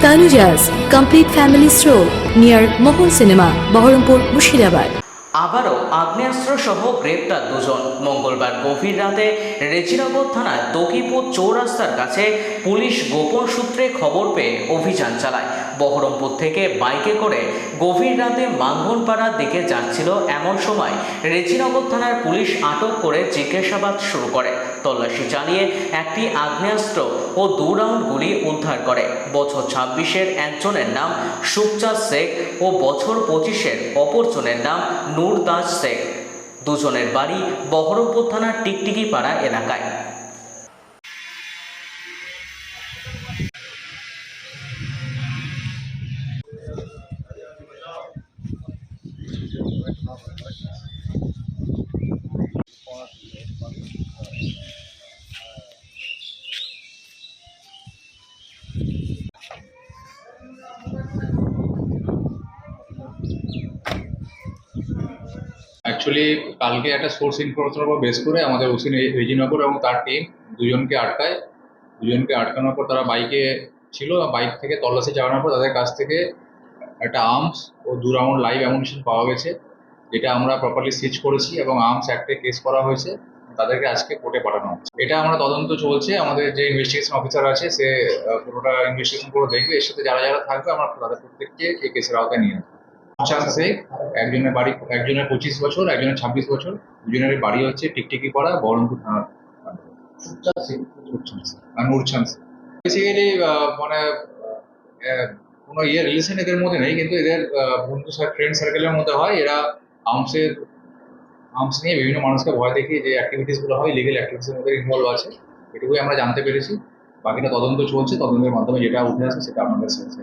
Tanujas Complete Family Stroll near Mohol Cinema, Baharampur, Mushirabad. আবারও আগ্নেয়াস্ত্র সহ গ্রেপ্তার দুজন। মঙ্গলবার গভীর রাতে রেজিনগর থানার তকিপুর চৌরাস্তার কাছে পুলিশ গোপন সূত্রে খবর পেয়ে অভিযান চালায়। বহরমপুর থেকে বাইকে করে গভীর রাতে মাঙ্গনপাড়ার দিকে যাচ্ছিল এমন সময় রেজিনগর থানার পুলিশ আটক করে জিজ্ঞাসাবাদ শুরু করে। তল্লাশি চালিয়ে একটি আগ্নেয়াস্ত্র ও দু রাউন্ড গুলি উদ্ধার করে। বছর ছাব্বিশের একজনের নাম সুখচাঁদ শেখ ও বছর পঁচিশের অপরজনের নাম নূর দাস শেখ। দুজনের বাড়ি বহরমপুর থানার টিকটিকি পাড়া এলাকায়। অ্যাকচুয়ালি কালকে একটা সোর্স ইনফরমেশনের উপর বেস করে আমাদের ওসি রেজিনগর এবং তার টিম দুজনকে আটকায়। দুজনকে আটকানোর পর তারা বাইকে ছিল। বাইক থেকে তল্লাশি চালানোর পর তাদের কাছ থেকে একটা আর্মস ও দু রাউন্ড লাইভ অ্যামুনিশন পাওয়া গেছে, যেটা আমরা প্রপারলি সিজ করেছি এবং আর্মস অ্যাক্টে কেস করা হয়েছে। তাদেরকে আজকে কোর্টে পাঠানো হচ্ছে। এটা আমরা তদন্ত চলছে। আমাদের যে ইনভেস্টিগেশন অফিসার আছে, সে পুরোটা ইনভেস্টিগেশন করে দেখবে। এর সাথে যারা যারা থাকবে, আমরা তাদের প্রত্যেককে এই কেসের আওতায় নিয়ে আসব। চান্স শেখ একজনের বাড়ি, একজনের পঁচিশ বছর, একজনের ছাব্বিশ বছর দুজনের বাড়ি হচ্ছে টিকটিকি পাড়া, বহরমপুর থানার আর নূরচাঁদ বেসিক্যালি মানে কোনো ইয়ে রিলেশন এদের মধ্যে নেই, কিন্তু এদের বন্ধু ফ্রেন্ড সার্কেলের মধ্যে হয়। এরা আর্মসের আর্মস নিয়ে বিভিন্ন মানুষকে ভয় দেখিয়ে যে অ্যাক্টিভিটিসগুলো হয় লিগেল অ্যাক্টিভিটিসের মধ্যে ইনভলভ আছে। এটুকুই আমরা জানতে পেরেছি। বাকিটা তদন্ত চলছে, তদন্তের মাধ্যমে যেটা উঠে আসবে সেটা আপনাদের সাথে